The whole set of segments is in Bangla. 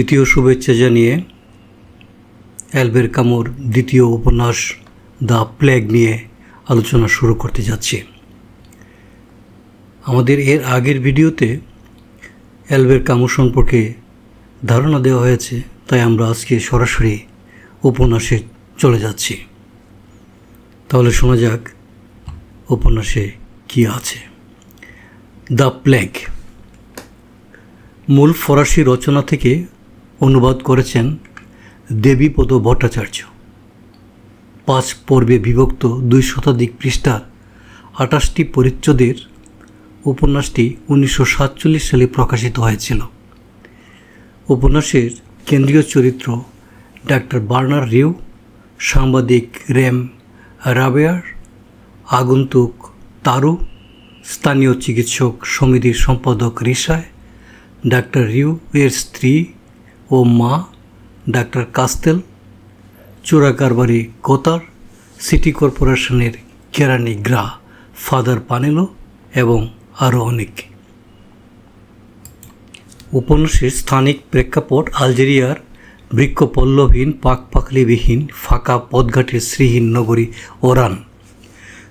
প্রীতীয় শুভেচ্ছা জানিয়ে অ্যালবের কামুর দ্বিতীয় উপন্যাস দ্য প্লেগ নিয়ে আলোচনা শুরু করতে যাচ্ছি। আমাদের এর আগের ভিডিওতে অ্যালবের কামু সম্পর্কে ধারণা দেওয়া হয়েছে, তাই আমরা আজকে সরাসরি উপন্যাসে চলে যাচ্ছি। তাহলে শোনা যাক উপন্যাসে কি আছে। The plague. মূল ফরাসি রচনা থেকে অনুবাদ করেছেন দেবীপদ ভট্টাচার্য। পাঁচ পর্বে বিভক্ত দুই শতাধিক পৃষ্ঠার আঠাশটি পরিচ্ছদের উপন্যাসটি উনিশশো সাতচল্লিশ সালে প্রকাশিত হয়েছিল। উপন্যাসের কেন্দ্রীয় চরিত্র ডাক্তার বার্নার রিউ, সাংবাদিক র্যাম রাবেয়ার, আগন্তুক তারু, স্থানীয় চিকিৎসক সমিতির সম্পাদক রিসায়, ডাক্তার রিউ এর স্ত্রী ও মা, ডাক্তার কাস্তেল, চোরাকারবারি কোতার, সিটি কর্পোরেশনের কেরানি গ্রা, ফাদার পানেলো এবং আরও অনেক। উপন্যাসের স্থানিক প্রেক্ষাপট আলজেরিয়ার বৃক্ষপল্লবহীন, পাকপাকলিবিহীন, ফাঁকা পদঘাটের শ্রীহীন নগরী ওরান।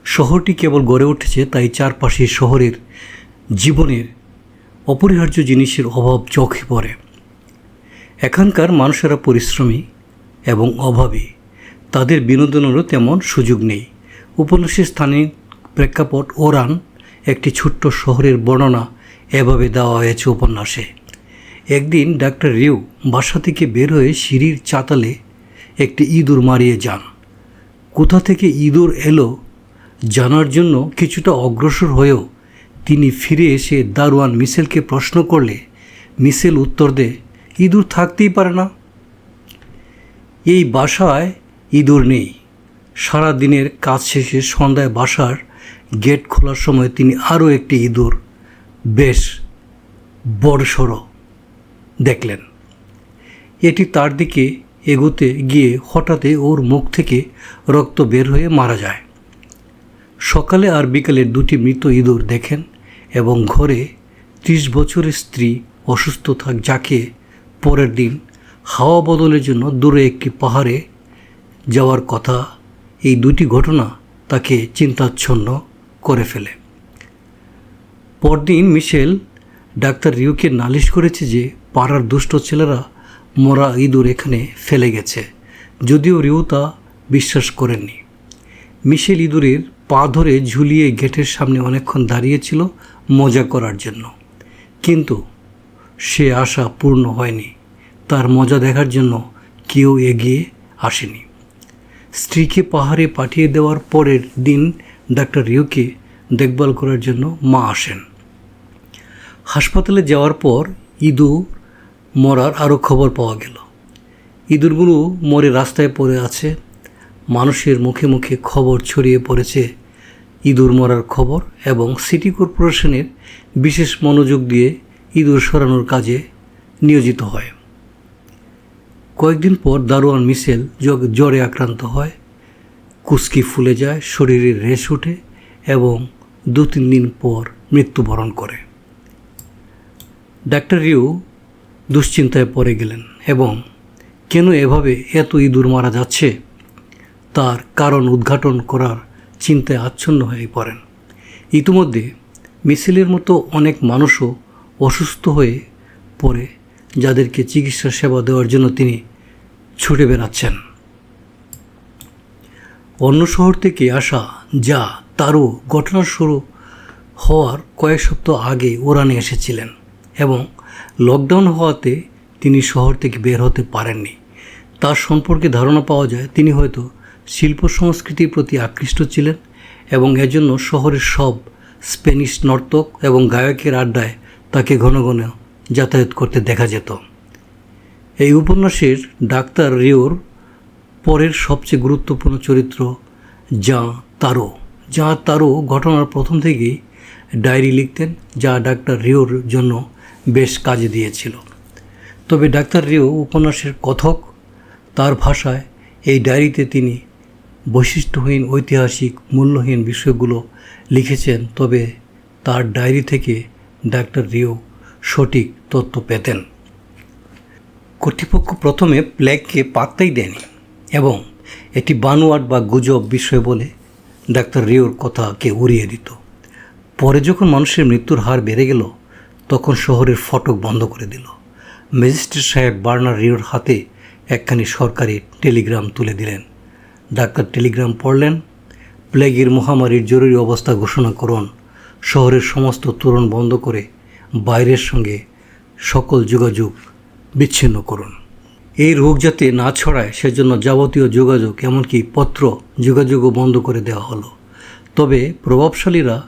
শহরটি কেবল গড়ে উঠেছে তাই চারপাশে শহরের জীবনের অপরিহার্য জিনিসের অভাব চোখে পড়ে। এখানকার মানুষেরা পরিশ্রমী এবং অভাবী। তাদের বিনোদনেরও তেমন সুযোগ নেই। উপন্যাসের স্থানীয় প্রেক্ষাপট ওরান একটি ছোট্ট শহরের বর্ণনা এভাবে দেওয়া হয়েছে উপন্যাসে। একদিন ডাক্তার রিউ বাসা থেকে বের হয়ে সিঁড়ির চাতালে একটি ইঁদুর মারিয়ে যান। কোথা থেকে ইঁদুর এলো জানার জন্য কিছুটা অগ্রসর হয়েও তিনি ফিরে এসে দারোয়ান মিশেলকে প্রশ্ন করলে মিশেল উত্তর দেয় ইঁদুর থাকতেই পারে না। এই বাসায় ইঁদুর নেই। সারা দিনের কাজ শেষে সন্ধ্যায় বাসার গেট খোলার সময় তিনি আরও একটি ইঁদুর, বেশ বড়সড় দেখলেন। এটি তার দিকে এগোতে গিয়ে হঠাৎই ওর মুখ থেকে রক্ত বের হয়ে মারা যায়। সকালে আর বিকালে দুটি মৃত ইঁদুর দেখেন এবং ঘরে ত্রিশ বছরের স্ত্রী অসুস্থ থাক যাকে পরের দিন হাওয়া বদলের জন্য দূরে একটি পাহাড়ে যাওয়ার কথা এই দুটি ঘটনা তাকে চিন্তাচ্ছন্ন করে ফেলে। পরদিন মিশেল ডাক্তার রিউকে নালিশ করেছে যে পাড়ার দুষ্ট ছেলেরা মরা ইঁদুর এখানে ফেলে গেছে, যদিও রিউ তা বিশ্বাস করেননি। মিশেল ইঁদুরের পা ধরে ঝুলিয়ে গেটের সামনে অনেকক্ষণ দাঁড়িয়েছিল মজা করার জন্য। কিন্তু সে আশা পূর্ণ হয়নি। তার মজা দেখার জন্য কেউ এগিয়ে আসেনি। স্ত্রীকে পাহাড়ে পাঠিয়ে দেওয়ার পরের দিন ডাক্তার রিউকে দেখভাল করার জন্য মা আসেন। হাসপাতালে যাওয়ার পর ইঁদুর মরার আরও খবর পাওয়া গেল। ইঁদুরগুলো মরে রাস্তায় পড়ে আছে। মানুষের মুখে মুখে খবর ছড়িয়ে পড়েছে ইঁদুর মরার খবর এবং সিটি কর্পোরেশনের বিশেষ মনোযোগ দিয়ে ইঁদুর সরানোর কাজে নিয়োজিত হয়। কয়েকদিন পর দারোয়ান মিশেল জ্বরে আক্রান্ত হয়। কুস্কি ফুলে যায়, শরীরে রেশ ওঠে এবং দু তিন দিন পর মৃত্যুবরণ করে। ডাক্তার রিউ দুশ্চিন্তায় পড়ে গেলেন এবং কেন এভাবে এত ইঁদুর মারা যাচ্ছে? তার কারণ উদ্ঘাটন করার চিন্তায় আচ্ছন্ন হয়ে পড়েন। ইতিমধ্যে মিছিলের মতো অনেক মানুষও অসুস্থ হয়ে পড়ে, যাদেরকে চিকিৎসা সেবা দেওয়ার জন্য তিনি ছুটে বেড়াচ্ছেন। অন্য শহর থেকে আসা যা তারও ঘটনা শুরু হওয়ার কয়েক সপ্তাহ আগে ওরানে এসেছিলেন এবং লকডাউন হওয়াতে তিনি শহর থেকে বের হতে পারেননি। তার সম্পর্কে ধারণা পাওয়া যায়, তিনি হয়তো শিল্প সংস্কৃতির প্রতি আকৃষ্ট ছিলেন এবং এজন্য শহরের সব স্প্যানিশ নর্তক এবং গায়কের আড্ডায় তাকে ঘন ঘন যাতায়াত করতে দেখা যেত। এই উপন্যাসের ডাক্তার রিওর পরের সবচেয়ে গুরুত্বপূর্ণ চরিত্র যা তারো। যা তারও ঘটনার প্রথম থেকেই ডায়েরি লিখতেন, যা ডাক্তার রিওর জন্য বেশ কাজে দিয়েছিল। তবে ডাক্তার রিও উপন্যাসের কথক, তার ভাষায় এই ডায়েরিতে তিনি বৈশিষ্ট্যহীন, ঐতিহাসিক, মূল্যহীন বিষয়গুলো লিখেছেন, তবে তার ডায়েরি থেকে ডাক্তার রিও সঠিক তথ্য পেতেন। কর্তৃপক্ষ প্রথমে প্লেগকে পাত্তাই দেয়নি এবং এটি বানোয়াট বা গুজব বিষয় বলে ডাক্তার রিওর কথাকে উড়িয়ে দিত। পরে যখন মানুষের মৃত্যুর হার বেড়ে গেল, তখন শহরের ফটক বন্ধ করে দিল। ম্যাজিস্ট্রেট সাহেব বার্নার রিওর হাতে একখানি সরকারি টেলিগ্রাম তুলে দিলেন। ডাক্তার টেলিগ্রাম পড়লেন, প্লেগের মহামারীর জরুরি অবস্থা ঘোষণা করুন শহরের সমস্ত তোরণ বন্ধ করে বাইরের সঙ্গে সকল যোগাযোগ বিচ্ছিন্ন করুন। এই রোগ যাতে না ছড়ায়, সেজন্য যাবতীয় যোগাযোগ, এমনকি পত্র যোগাযোগও বন্ধ করে দেওয়া হলো। তবে প্রভাবশালীরা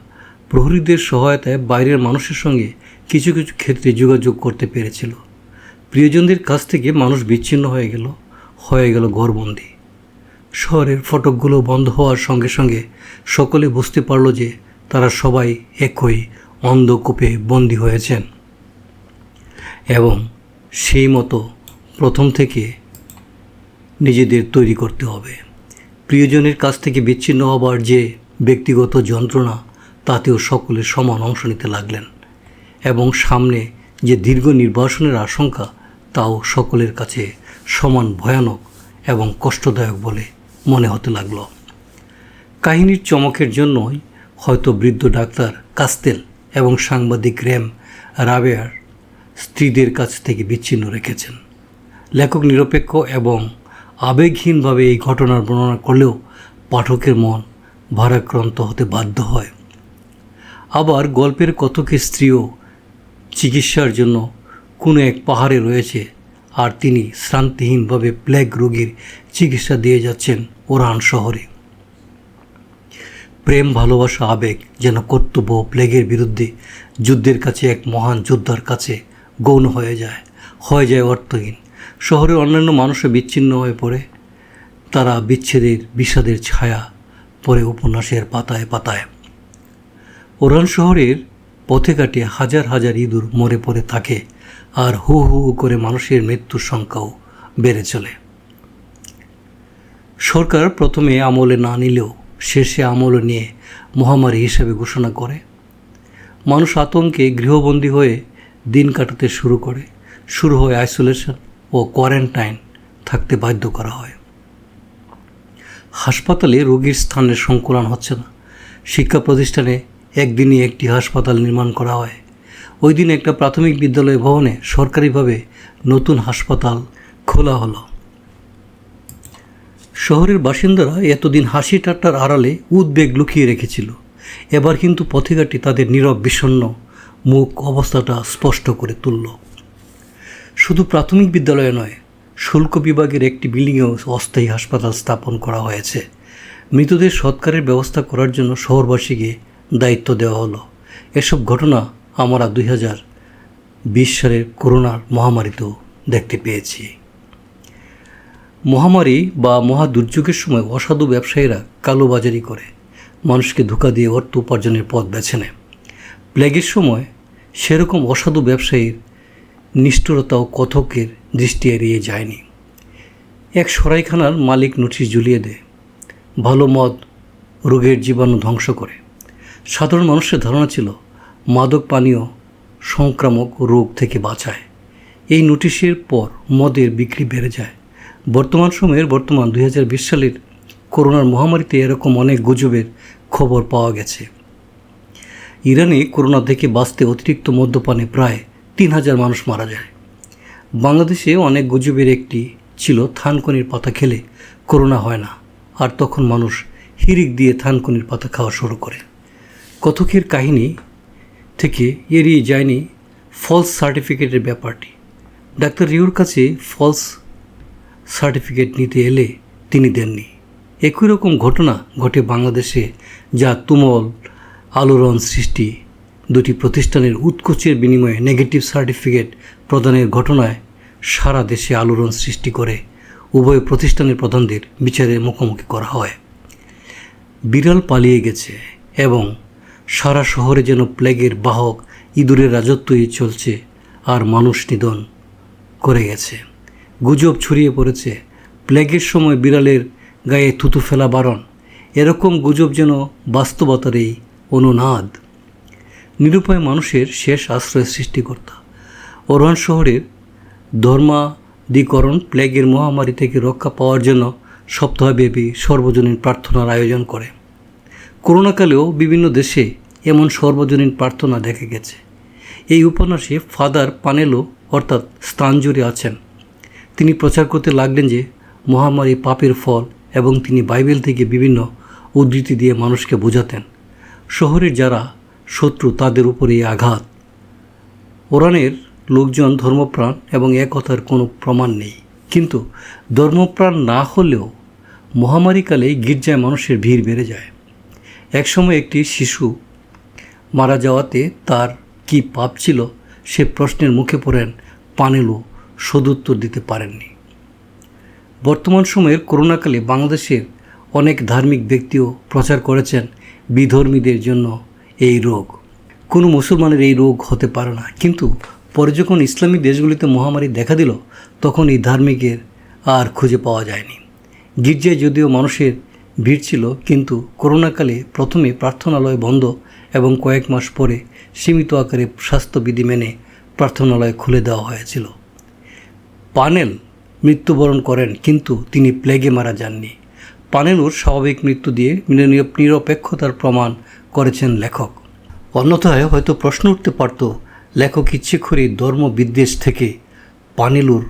প্রহরীদের সহায়তায় বাইরের মানুষের সঙ্গে কিছু কিছু ক্ষেত্রে যোগাযোগ করতে পেরেছিল। প্রিয়জনদের কাছ থেকে মানুষ বিচ্ছিন্ন হয়ে গেল হয়ে গেল ঘরবন্দি। শহরের ফটকগুলো বন্ধ হওয়ার সঙ্গে সঙ্গে সকলে বুঝতে পারল যে তারা সবাই একই অন্ধকূপে বন্দী হয়েছেন। এবং সেই মতো প্রথম থেকে নিজেদের তৈরি করতে হবে। প্রিয়জনের কাছ থেকে বিচ্ছিন্ন হবার যে ব্যক্তিগত যন্ত্রণা, তাতেও সকলে সমান অংশ নিতে লাগলেন। এবং সামনে যে দীর্ঘ নির্বাসনের আশঙ্কা, তাও সকলের কাছে সমান ভয়ানক এবং কষ্টদায়ক বলে মনে হতে লাগল। কাহিনীর চমকের জন্যই হয়তো বৃদ্ধ ডাক্তার কাস্তেল এবং সাংবাদিক র্যাম রাবেয়ার স্ত্রীদের কাছ থেকে বিচ্ছিন্ন রেখেছেন। লেখক নিরপেক্ষ এবং আবেগহীনভাবে এই ঘটনার বর্ণনা করলেও পাঠকের মন ভারাক্রান্ত হতে বাধ্য হয়। আবার গল্পের কতক স্ত্রীও চিকিৎসার জন্য কোনো এক পাহাড়ে রয়েছে আর তিনি শ্রান্তিহীনভাবে প্লেগ রোগীর চিকিৎসা দিয়ে যাচ্ছেন ওরান শহরে। প্রেম, ভালোবাসা, আবেগ যেন কর্তব্য প্লেগের বিরুদ্ধে যুদ্ধের কাছে এক মহান যোদ্ধার কাছে গৌণ হয়ে যায় হয়ে যায় অর্থহীন। শহরের অন্যান্য মানুষও বিচ্ছিন্ন হয়ে পড়ে। তারা বিচ্ছেদের, বিষাদের ছায়া পরে উপন্যাসের পাতায় পাতায়। ওরান শহরের পথে কাটে হাজার হাজার ইঁদুর মরে পড়ে থাকে আর হু হু হু করে মানুষের মৃত্যুর সংখ্যাও বেড়ে চলে। সরকার প্রথমে আমলে না নিলেও শেষে আমল নিয়ে মহামারী হিসেবে ঘোষণা করে। মানুষ আতঙ্কে গৃহবন্দী হয়ে দিন কাটাতে শুরু করে। শুরু হয় আইসোলেশন ও কোয়ারেন্টাইন থাকতে বাধ্য করা হয়। হাসপাতালে রোগীর স্থানের সংকুলন হচ্ছে না। শিক্ষা প্রতিষ্ঠানে একদিনই একটি হাসপাতাল নির্মাণ করা হয়। ওই দিন একটা প্রাথমিক বিদ্যালয় ভবনে সরকারিভাবে নতুন হাসপাতাল খোলা হলো। শহরের বাসিন্দারা এতদিন হাসি ঠাট্টার আড়ালে উদ্বেগ লুকিয়ে রেখেছিল। এবার কিন্তু পথিকাটি তাদের নীরব বিষণ্ণ মুখ অবস্থাটা স্পষ্ট করে তুলল। শুধু প্রাথমিক বিদ্যালয়ে নয়, শুল্ক বিভাগের একটি বিল্ডিংয়েও অস্থায়ী হাসপাতাল স্থাপন করা হয়েছে। মৃতদের সৎকারের ব্যবস্থা করার জন্য শহরবাসীকে দায়িত্ব দেওয়া হলো। এসব ঘটনা আমরা দুই হাজার বিশ সালের করোনার মহামারীতেও দেখতে পেয়েছি। মহামারী বা মহা দুর্যোগের সময় অসাধু ব্যবসায়ীরা কালোবাজারি করে, মানুষকে ধোকা দিয়ে অর্থ উপার্জনের পথ বেছে নেয়। প্লেগের সময় সেরকম অসাধু ব্যবসায়ীর নিষ্ঠুরতা ও কথকের দৃষ্টি এড়িয়ে যায়নি। এক সরাইখানার মালিক নোটিশ ঝুলিয়ে দেয়, ভালো মদ রোগের জীবাণু ধ্বংস করে। সাধারণ মানুষের ধারণা ছিল, মাদক পানীয় সংক্রামক রোগ থেকে বাঁচায়। এই নোটিশের পর মদের বিক্রি বেড়ে যায়। বর্তমান সময়ের, বর্তমান দুই হাজার বিশ সালের করোনার মহামারীতে এরকম অনেক গুজবের খবর পাওয়া গেছে। ইরানে করোনা থেকে বাঁচতে অতিরিক্ত মদ্যপানে প্রায় তিন হাজার মানুষ মারা যায়। বাংলাদেশে অনেক গুজবের একটি ছিল, থানকনির পাতা খেলে করোনা হয় না, আর তখন মানুষ হিরিক দিয়ে থানকনির পাতা খাওয়া শুরু করে। কথকের কাহিনী থেকে এড়িয়ে যায়নি ফলস সার্টিফিকেটের ব্যাপারটি। ডাক্তার রিউর কাছে ফলস সার্টিফিকেট নিতে এলে তিনি দেননি। একই রকম ঘটনা ঘটে বাংলাদেশে, যা তুমল আলোড়ন সৃষ্টি। দুটি প্রতিষ্ঠানের উৎকোচের বিনিময়ে নেগেটিভ সার্টিফিকেট প্রদানের ঘটনায় সারা দেশে আলোড়ন সৃষ্টি করে। উভয় প্রতিষ্ঠানের প্রধানদের বিচারের মুখোমুখি করা হয়। বিড়াল পালিয়ে গেছে এবং সারা শহরে যেন প্লেগের বাহক ইঁদুরের রাজত্বই চলছে আর মানুষ নিধন করে গেছে। গুজব ছড়িয়ে পড়েছে। প্লেগের সময় বিড়ালের গায়ে থুতু ফেলা বারণ। এরকম গুজব যেন বাস্তবতারই অনুনাদ। নিরুপায় মানুষের শেষ আশ্রয় সৃষ্টিকর্তা। ওরহান শহরের ধর্মা দ্বিকরণ প্লেগের মহামারী থেকে রক্ষা পাওয়ার জন্য সপ্তাহব্যাপী সর্বজনীন প্রার্থনার আয়োজন করে। করোনাকালেও বিভিন্ন দেশে এমন সর্বজনীন প্রার্থনা দেখা গেছে। এই উপন্যাসে ফাদার পানেলো অর্থাৎ স্থান স্থানজুড়ে আছেন। তিনি প্রচার করতে লাগলেন যে মহামারী পাপের ফল এবং তিনি বাইবেল থেকে বিভিন্ন উদ্ধৃতি দিয়ে মানুষকে বোঝাতেন। শহরের যারা শত্রু, তাদের উপরে এই আঘাত। ওরানের লোকজন ধর্মপ্রাণ এবং একথার কোনো প্রমাণ নেই। কিন্তু ধর্মপ্রাণ না হলেও মহামারীকালে গির্জায় মানুষের ভিড় বেড়ে যায়। একসময় একটি শিশু মারা যাওয়াতে তার কি পাপ ছিল সে প্রশ্নের মুখে পড়েন, পানেলো। সদুত্তর দিতে পারেননি। বর্তমান সময়ের করোনাকালে বাংলাদেশের অনেক ধার্মিক ব্যক্তিও প্রচার করেছেন বিধর্মীদের জন্য এই রোগ। কোনো মুসলমানের এই রোগ হতে পারে না। কিন্তু পরে যখন ইসলামী দেশগুলিতে মহামারী দেখা দিল, তখন এই ধার্মিকের আর খুঁজে পাওয়া যায়নি। গির্জায় যদিও মানুষের ভিড় ছিল, কিন্তু করোনাকালে প্রথমে প্রার্থনালয় বন্ধ এবং কয়েক মাস পরে সীমিত আকারে স্বাস্থ্যবিধি মেনে প্রার্থনালয় খুলে দেওয়া হয়েছিল। পানেল মৃত্যুবরণ করেন, কিন্তু তিনি প্লেগে মারা যাননি। পানেলুর স্বাভাবিক মৃত্যু দিয়ে নির- নিরপেক্ষতার প্রমাণ করেছেন লেখক। অন্যথায় হয়তো প্রশ্ন উঠতে পারত, লেখক ইচ্ছে করে ধর্ম বিদ্বেষ থেকে পানেলুর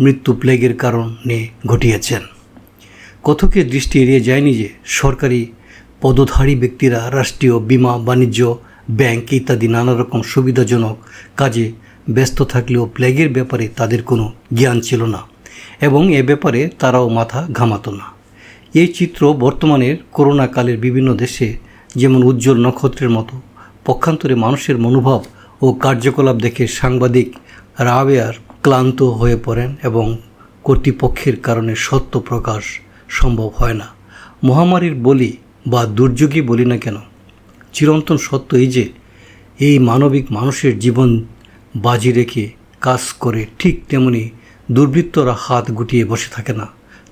মৃত্যু প্লেগের কারণে ঘটিয়েছেন। কথকের দৃষ্টি এড়িয়ে যায়নি যে সরকারি পদধারী ব্যক্তিরা, রাষ্ট্রীয় বিমা, বাণিজ্য, ব্যাংক ইত্যাদি নানা রকম সুবিধাজনক কাজে ব্যস্ত থাকলেও প্লেগের ব্যাপারে তাদের কোনো জ্ঞান ছিল না এবং এ ব্যাপারে তারাও মাথা ঘামাতো না। এই চিত্র বর্তমানের করোনাকালের বিভিন্ন দেশে যেমন উজ্জ্বল নক্ষত্রের মতো পক্ষান্তরে মানুষের মনোভাব ও কার্যকলাপ দেখে সাংবাদিক রাবেয়ার ক্লান্ত হয়ে পড়েন এবং কর্তৃপক্ষের কারণে সত্য প্রকাশ সম্ভব হয় না। মহামারীর বলি বা দুর্যোগই বলি না কেন? চিরন্তন সত্য এই যে, এই মানবিক মানুষের জীবন বাজি রেখে কাজ করে ঠিক তেমনি দুর্বৃত্তরা হাত গুটিয়ে বসে থাকে না।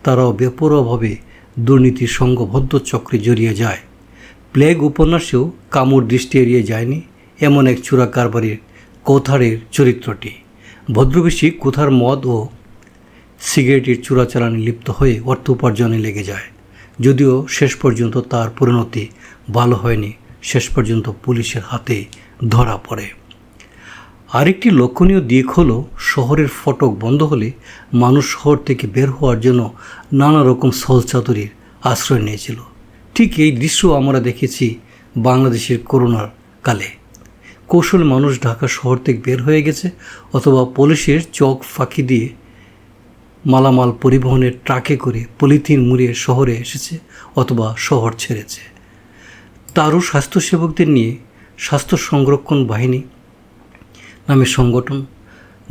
তারাও বেপরোয়াভাবে দুর্নীতির সঙ্গবদ্ধ চক্রে জড়িয়ে যায়। প্লেগ উপন্যাসেও কামুর দৃষ্টি এড়িয়ে যায়নি এমন এক চূড়া কারবারির কোথারের চরিত্রটি। ভদ্রবেশী কোথার মদ ও সিগারেটের চোরাচালানি লিপ্ত হয়ে অর্থ উপার্জনে লেগে যায়। যদিও শেষ পর্যন্ত তার পরিণতি ভালো হয়নি, শেষ পর্যন্ত পুলিশের হাতে ধরা পড়ে। আরেকটি লক্ষণীয় দিক হলো শহরের ফটক বন্ধ হলে মানুষ শহর থেকে বের হওয়ার জন্য নানা রকম সহচাতুরির আশ্রয় নিয়েছিল। ঠিক এই দৃশ্য আমরা দেখেছি বাংলাদেশের করোনার কালে। কৌশল মানুষ ঢাকা শহর থেকে বের হয়ে গেছে অথবা পুলিশের চক ফাঁকি দিয়ে মালামাল পরিবহনের ট্রাকে করে পলিথিন মুড়িয়ে শহরে এসেছে অথবা শহর ছেড়েছে। তারও স্বাস্থ্যসেবকদের নিয়ে স্বাস্থ্য সংরক্ষণ বাহিনী নামে সংগঠন।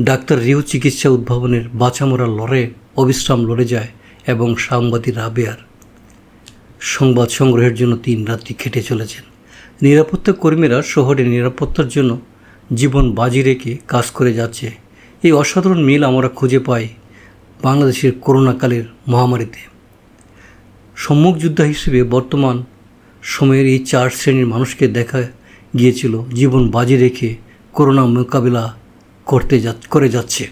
ডাক্তার রিউ চিকিৎসা উদ্ভাবনের বাঁচামরা লড়ে অবিশ্রাম লড়ে যায় এবং সাংবাদিক রাবেয়ার সংবাদ সংগ্রহের জন্য তিন রাত্রি খেটে চলেছেন। নিরাপত্তা কর্মীরা শহরের নিরাপত্তার জন্য জীবন বাজি রেখে কাজ করে যাচ্ছে। এই অসাধারণ মিল আমরা খুঁজে পাই বাংলাদেশের করোনাকালের মহামারীতে। সম্মুখ যোদ্ধা হিসেবে বর্তমান সময়ের এই চার শ্রেণির মানুষকে দেখা গিয়েছিল জীবন বাজি রেখে করোনা মোকাবিলা করতে যা, করে যাচ্ছে।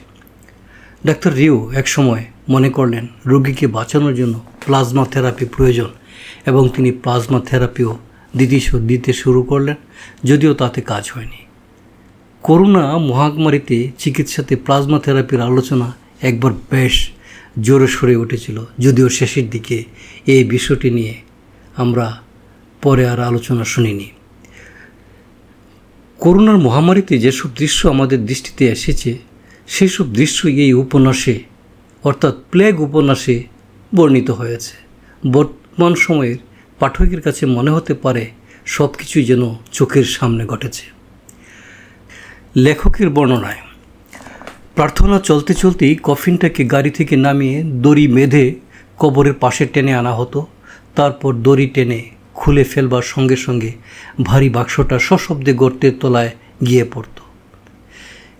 ডাক্তার রিও একসময় মনে করলেন, রোগীকে বাঁচানোর জন্য প্লাজমা থেরাপি প্রয়োজন এবং তিনি প্লাজমা থেরাপিও শু- দিতে শুরু করলেন, যদিও তাতে কাজ হয়নি। করোনা মহামারীতে চিকিৎসাতে প্লাজমা থেরাপির আলোচনা একবার বেশ জোরে সরে উঠেছিল, যদিও শেষের দিকে এই বিষয়টি নিয়ে আমরা পরে আর আলোচনা শুনিনি। করোনার মহামারীতে যেসব দৃশ্য আমাদের দৃষ্টিতে এসেছে, সেসব দৃশ্য এই উপন্যাসে, অর্থাৎ প্লেগ উপন্যাসে বর্ণিত হয়েছে। বর্তমান সময়ের পাঠকের কাছে মনে হতে পারে সব কিছুই যেন চোখের সামনে ঘটেছে। লেখকের বর্ণনায়, প্রার্থনা চলতে চলতেই কফিনটাকে গাড়ি থেকে নামিয়ে দড়ি বেঁধে কবরের পাশে টেনে আনা হতো, তারপর দড়ি টেনে খুলে ফেলবার সঙ্গে সঙ্গে ভারী বাক্সটা সশব্দে গর্তের তলায় গিয়ে পড়ত।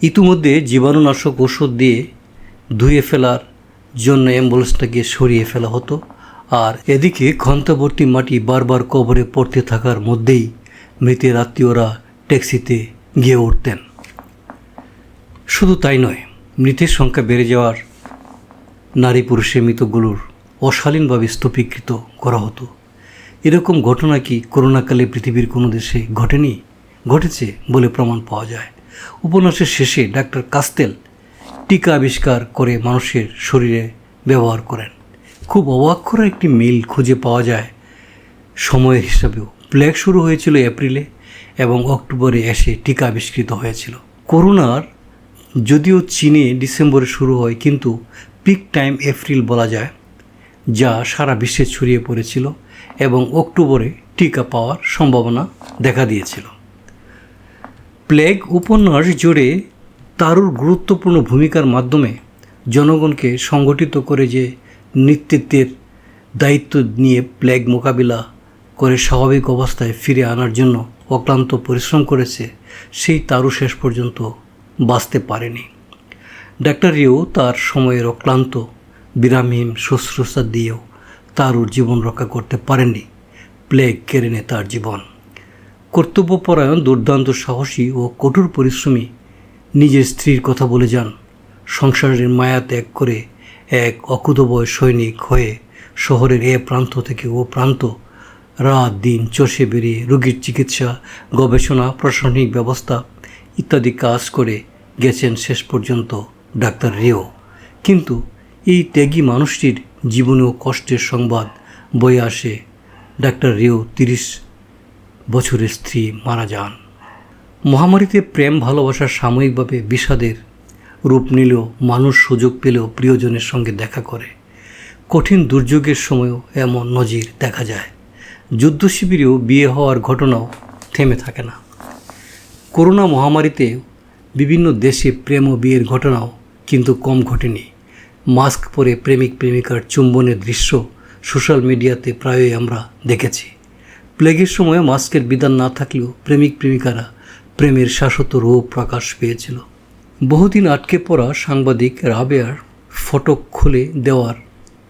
ইতিমধ্যে জীবাণুনাশক ওষুধ দিয়ে ধুয়ে ফেলার জন্য অ্যাম্বুলেন্সটাকে সরিয়ে ফেলা হতো আর এদিকে ঘণ্টাবর্তী মাটি বারবার কবরে পড়তে থাকার মধ্যেই মৃতের আত্মীয়রা ট্যাক্সিতে গিয়ে উঠতেন। শুধু তাই নয়, মৃতের সংখ্যা বেড়ে যাওয়ার নারী পুরুষের মৃতগুলোর অশালীনভাবে স্তূপীকৃত করা হতো। এরকম ঘটনা কি করোনাকালে পৃথিবীর কোনো দেশে ঘটেনি? ঘটেছে বলে প্রমাণ পাওয়া যায়। উপন্যাসের শেষে ডাক্তার কাস্তেল টিকা আবিষ্কার করে মানুষের শরীরে ব্যবহার করেন। খুব অবাক করা একটি মিল খুঁজে পাওয়া যায়। সময়ের হিসাবেও। প্লেগ শুরু হয়েছিল এপ্রিলে এবং অক্টোবরে এসে টিকা আবিষ্কৃত হয়েছিল। করোনার যদিও চীনে ডিসেম্বরে শুরু হয় কিন্তু পিক টাইম এপ্রিল বলা যায়, যা সারা বিশ্বে ছড়িয়ে পড়েছিল। এবং অক্টোবরে টিকা পাওয়ার সম্ভাবনা দেখা দিয়েছিল। প্লেগ উপন্যাস জুড়ে তারুর গুরুত্বপূর্ণ ভূমিকার মাধ্যমে জনগণকে সংগঠিত করে যে নেতৃত্বের দায়িত্ব নিয়ে প্লেগ মোকাবিলা করে স্বাভাবিক অবস্থায় ফিরে আনার জন্য অক্লান্ত পরিশ্রম করেছে, সেই তারু শেষ পর্যন্ত বাঁচতে পারেনি। ডাক্তার রিও তার সময়ের অক্লান্ত, বিরামহীন, শুশ্রূষা দিয়েও তারুর জীবন রক্ষা করতে পারেননি। প্লেগ কেড়ে নেয় তার জীবন। কর্তব্যপরায়ণ, দুর্দান্ত সাহসী ও কঠোর পরিশ্রমী নিজের স্ত্রীর কথা বলে যান। সংসারের মায়া ত্যাগ করে এক অকুতবয় সৈনিক হয়ে শহরের এ প্রান্ত থেকে ও প্রান্ত রাত দিন চষে বেরিয়ে রোগীর চিকিৎসা, গবেষণা, প্রশাসনিক ব্যবস্থা ইত্যাদি কাজ করে গেছেন শেষ পর্যন্ত ডাক্তার রেও। কিন্তু এই ত্যাগী মানুষটির জীবনেও কষ্টের সংবাদ বয়ে আসে ডাক্তার রেও তিরিশ বছরের স্ত্রী মারা যান। মহামারীতে প্রেম, ভালোবাসা, সাময়িকভাবে বিষাদের রূপ নিলেও মানুষ সুযোগ পেলেও প্রিয়জনের সঙ্গে দেখা করে। কঠিন দুর্যোগের সময়ও এমন নজির দেখা যায়। যুদ্ধ শিবিরেও বিয়ে হওয়ার ঘটনাও থেমে থাকে না। করোনা মহামারীতে বিভিন্ন দেশে প্রেম ও বিয়ের ঘটনাও কিন্তু কম ঘটেনি। মাস্ক পরে প্রেমিক প্রেমিকার চুম্বনের দৃশ্য সোশ্যাল মিডিয়াতে প্রায়ই আমরা দেখেছি। প্লেগের সময় মাস্কের বিধান না থাকলেও প্রেমিক প্রেমিকারা প্রেমের শাশ্বত রূপ প্রকাশ পেয়েছিল। বহুদিন আটকে পড়া সাংবাদিক রাবেয়ার ফটক খুলে দেওয়ার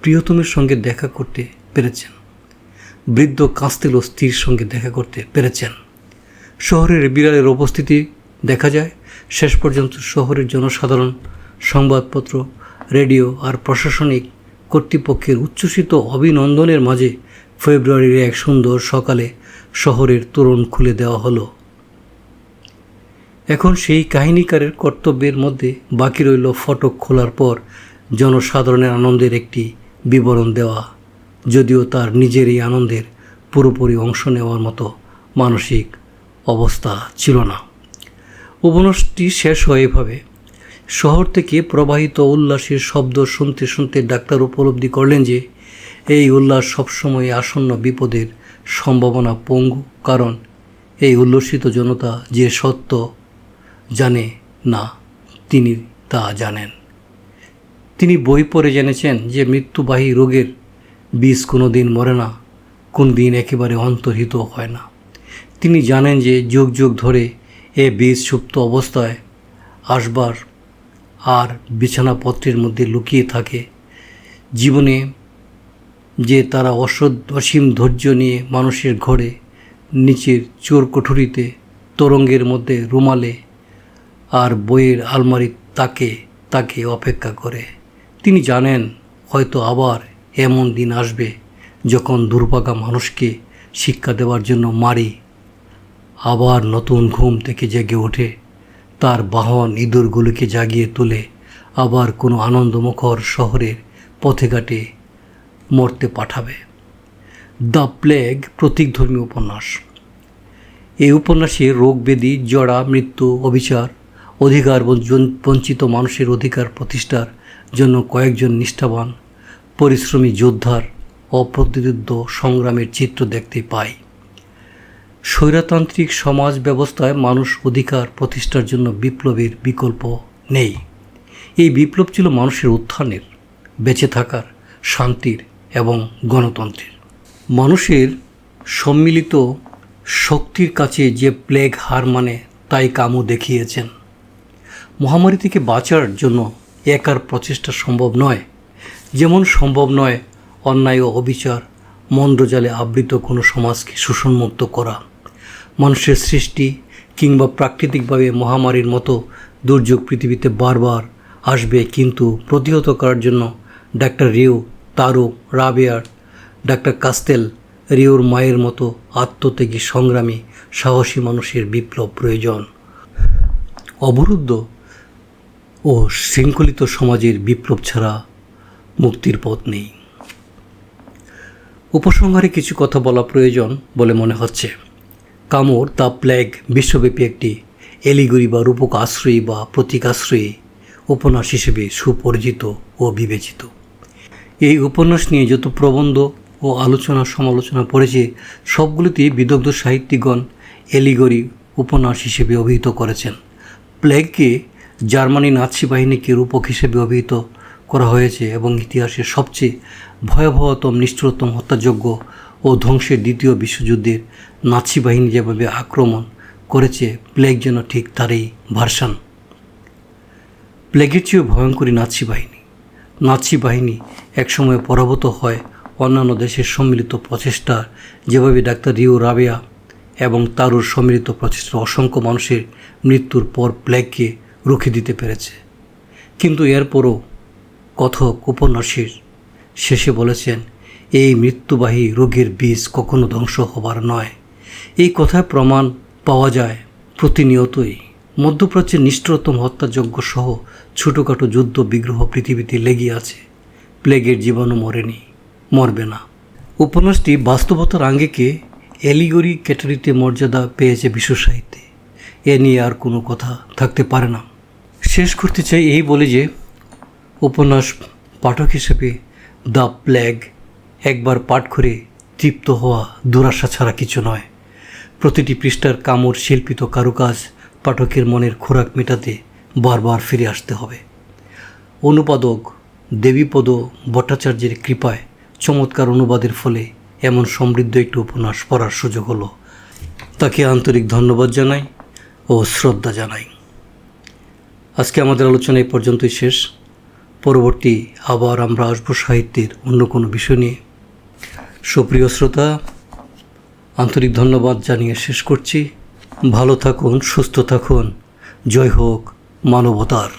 প্রিয়তমের সঙ্গে দেখা করতে পেরেছেন। বৃদ্ধ কাস্তেল স্ত্রীর সঙ্গে দেখা করতে পেরেছেন। শহরের বিড়ালের উপস্থিতি দেখা যায়। শেষ পর্যন্ত শহরের জনসাধারণ সংবাদপত্র রেডিও আর প্রশাসনিক কর্তৃপক্ষের উচ্ছ্বসিত অভিনন্দনের মাঝে ফেব্রুয়ারির এক সুন্দর সকালে শহরের তোরণ খুলে দেওয়া হলো। এখন সেই কাহিনীকারের কর্তব্যের মধ্যে বাকি রইল ফটক খোলার পর জনসাধারণের আনন্দের একটি বিবরণ দেওয়া, যদিও তার নিজের এই আনন্দের পুরোপুরি অংশ নেওয়ার মতো মানসিক অবস্থা ছিল না। উপন্যাসটি শেষ হয় এভাবে। শহর থেকে প্রবাহিত উল্লাসের শব্দ শুনতে শুনতে ডাক্তার উপলব্ধি করলেন যে, এই উল্লাস সবসময় আসন্ন বিপদের সম্ভাবনা পঙ্গু, কারণ এই উল্লসিত জনতা যে সত্য জানে না, তিনি তা জানেন। তিনি বই পড়ে জেনেছেন যে মৃত্যুবাহী রোগের বীজ কোনো দিন মরে না কোন দিন একেবারে অন্তর্হিত হয় না। তিনি জানেন যে যুগ যুগ ধরে এ বীজ সুপ্ত অবস্থায় আসবার আর বিছানাপত্রের মধ্যে লুকিয়ে থাকে। জীবনে যে তারা অসদ অসীম ধৈর্য নিয়ে মানুষের ঘরে, নিচের চোর কুঠুরিতে, তরঙ্গের মধ্যে রুমালে আর বইয়ের আলমারি তাকে তাকে অপেক্ষা করে। তিনি জানেন, হয়তো আবার এমন দিন আসবে যখন দুর্ভাগা মানুষকে শিক্ষা দেওয়ার জন্য মারি। আবার নতুন ঘুম থেকে জেগে ওঠে। তার বাহন ইঁদুরগুলোকে জাগিয়ে তোলে আবার কোনো আনন্দমুখর শহরের পথে ঘাটে মরতে পাঠাবে। দ্য প্লেগ প্রতীকধর্মী উপন্যাস। এই উপন্যাসে রোগ ব্যাধি জড়া মৃত্যু, অবিচার, অধিকার বঞ্চ- বঞ্চিত মানুষের অধিকার প্রতিষ্ঠার জন্য কয়েকজন নিষ্ঠাবান, পরিশ্রমী যোদ্ধার অপ্রতিরোধ্য সংগ্রামের চিত্র দেখতে পাই। স্বৈরতান্ত্রিক সমাজ ব্যবস্থায় মানুষ অধিকার প্রতিষ্ঠার জন্য বিপ্লবের বিকল্প নেই। এই বিপ্লব ছিল মানুষের উত্থানের, বেঁচে থাকার, শান্তির এবং গণতন্ত্রের। মানুষের সম্মিলিত শক্তির কাছে যে প্লেগ হার মানে তাই কামু দেখিয়েছেন। মহামারী থেকে বাঁচার জন্য একার প্রচেষ্টা সম্ভব নয়। যেমন সম্ভব নয় অন্যায় ও অবিচার মন্দ্রজালে আবৃত কোনো সমাজকে শোষণমুক্ত করা। মানুষের সৃষ্টি কিংবা প্রাকৃতিকভাবে মহামারীর মতো দুর্যোগ পৃথিবীতে বারবার আসবে কিন্তু প্রতিহত করার জন্য ডাক্তার রিউ তারু রাবিয়ার ডাক্তার কাস্তেল রিওর মায়ের মতো আত্মত্যাগী সংগ্রামী সাহসী মানুষের বিপ্লব প্রয়োজন। অবরুদ্ধ ও শৃঙ্খলিত সমাজের বিপ্লব ছাড়া মুক্তির পথ নেই। উপসংহারে কিছু কথা বলা প্রয়োজন বলে মনে হচ্ছে। কামড় দ্য প্লেগ বিশ্বব্যাপী একটি এলিগুরি বা রূপক আশ্রয়ী বা প্রতীকাশ্রয়ী উপন্যাস হিসেবে সুপরিচিত ও বিবেচিত। এই উপন্যাস নিয়ে যত প্রবন্ধ ও আলোচনা, সমালোচনা পড়েছে সবগুলিতেই বিদগ্ধ সাহিত্যিকগণ এলিগরি উপন্যাস হিসেবে অভিহিত করেছেন। প্লেগকে জার্মানি নাৎসি বাহিনীকে রূপক হিসেবে অভিহিত করা হয়েছে এবং ইতিহাসের সবচেয়ে ভয়াবহতম, নিষ্ঠুরতম, হত্যাযোগ্য ও ধ্বংসের দ্বিতীয় বিশ্বযুদ্ধের নাৎসি বাহিনী যেভাবে আক্রমণ করেছে প্লেগ যেন ঠিক তারই ভার্সান প্লেগের চেয়েও ভয়ঙ্করী নাৎসি বাহিনী। নাৎসি বাহিনী একসময় পরাভূত হয় অন্যান্য দেশের সম্মিলিত প্রচেষ্টা, যেভাবে ডাক্তার রিও রাবেয়া এবং তারুর সম্মিলিত প্রচেষ্টা অসংখ্য মানুষের মৃত্যুর পর প্লেগকে রুখে দিতে পেরেছে। কিন্তু এরপরও কথক, উপন্যাসের শেষে বলেছেন, এই মৃত্যুবাহী রোগের বীজ কখনো ধ্বংস হবার নয়। এই কথায় প্রমাণ পাওয়া যায় প্রতিনিয়তই। মধ্যপ্রাচ্যের নিষ্ঠুরতম হত্যাযজ্ঞ সহ ছোটোখাটো যুদ্ধ বিগ্রহ পৃথিবীতে লেগে আছে। প্লেগের জীবাণু মরেনি, মরবে না। উপন্যাসটি বাস্তবতার আঙ্গিকে এলিগরি ক্যাটারিতে মর্যাদা পেয়েছে বিশ্ব সাহিত্যে। এ নিয়ে আর কোনো কথা থাকতে পারে না। শেষ করতে চাই এই বলে যে, উপন্যাস পাঠক হিসেবে দ্য প্ল্যাগ একবার পাঠ করে তৃপ্ত হওয়া দুরাশা ছাড়া কিছু নয়। প্রতিটি পৃষ্ঠার কামড় শিল্পিত কারুকাজ পাঠকের মনের খোরাক মেটাতে বারবার ফিরে আসতে হবে। অনুবাদক দেবীপদ ভট্টাচার্যের কৃপায় চমৎকার অনুবাদের ফলে এমন সমৃদ্ধ একটি উপন্যাস পড়ার সুযোগ হলো। তাকে আন্তরিক ধন্যবাদ জানাই ও শ্রদ্ধা জানাই। আজকে আমাদের আলোচনা এই পর্যন্তই শেষ। পরবর্তী আবার আমরা আসব সাহিত্যের অন্য কোনো বিষয় নিয়ে। সুপ্রিয় শ্রোতা আন্তরিক ধন্যবাদ জানিয়ে শেষ করছি। ভালো থাকুন সুস্থ থাকুন। জয় হোক মানবতার।